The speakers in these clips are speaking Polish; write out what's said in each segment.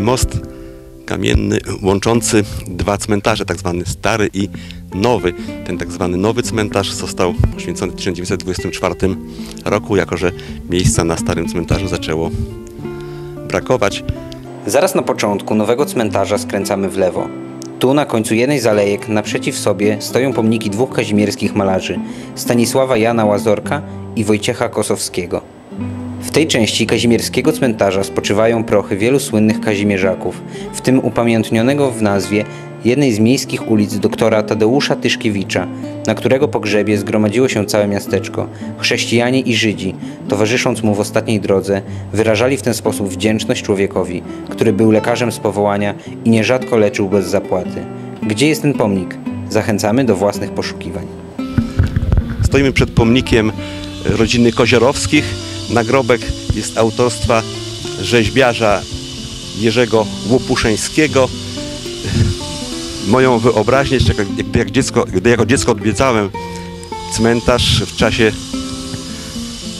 Most kamienny łączący dwa cmentarze, tak zwany stary i nowy. Ten tak zwany nowy cmentarz został poświęcony w 1924 roku, jako że miejsca na starym cmentarzu zaczęło brakować. Zaraz na początku nowego cmentarza skręcamy w lewo. Tu na końcu jednej z alejek naprzeciw sobie stoją pomniki dwóch kazimierskich malarzy Stanisława Jana Łazorka i Wojciecha Kosowskiego. W tej części kazimierskiego cmentarza spoczywają prochy wielu słynnych kazimierzaków, w tym upamiętnionego w nazwie jednej z miejskich ulic doktora Tadeusza Tyszkiewicza, na którego pogrzebie zgromadziło się całe miasteczko. Chrześcijanie i Żydzi, towarzysząc mu w ostatniej drodze, wyrażali w ten sposób wdzięczność człowiekowi, który był lekarzem z powołania i nierzadko leczył bez zapłaty. Gdzie jest ten pomnik? Zachęcamy do własnych poszukiwań. Stoimy przed pomnikiem rodziny Koziorowskich. Nagrobek jest autorstwa rzeźbiarza Jerzego Łopuszeńskiego. Moją wyobraźnię, jak, jak, dziecko, gdy jako dziecko odwiedzałem cmentarz w czasie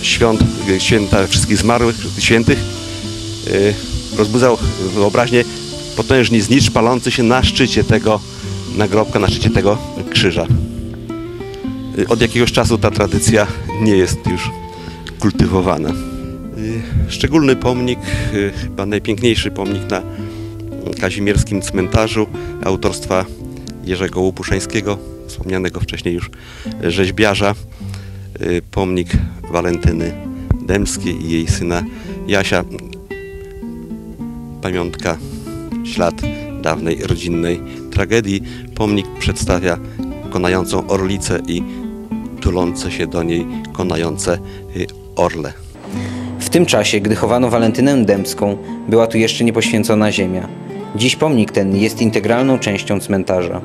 świąt, święta wszystkich zmarłych, świętych, yy, rozbudzał wyobraźnię potężny znicz palący się na szczycie tego nagrobka, na szczycie tego krzyża. Yy, Od jakiegoś czasu ta tradycja nie jest już kultywowana. Y, Szczególny pomnik, y, chyba najpiękniejszy pomnik na kazimierskim cmentarzu autorstwa Jerzego Łupuszeńskiego, wspomnianego wcześniej już rzeźbiarza. Y, Pomnik Walentyny Dębskiej i jej syna Jasia. Pamiątka, ślad dawnej rodzinnej tragedii. Pomnik przedstawia konającą orlicę i tulące się do niej konające orle. W tym czasie, gdy chowano Walentynę Dębską, była tu jeszcze niepoświęcona ziemia. Dziś pomnik ten jest integralną częścią cmentarza.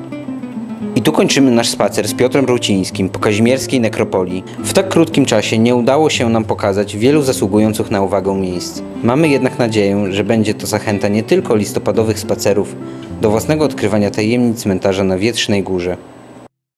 I tu kończymy nasz spacer z Piotrem Rucińskim po kazimierskiej nekropolii. W tak krótkim czasie nie udało się nam pokazać wielu zasługujących na uwagę miejsc. Mamy jednak nadzieję, że będzie to zachęta nie tylko listopadowych spacerów do własnego odkrywania tajemnic cmentarza na Wietrznej Górze.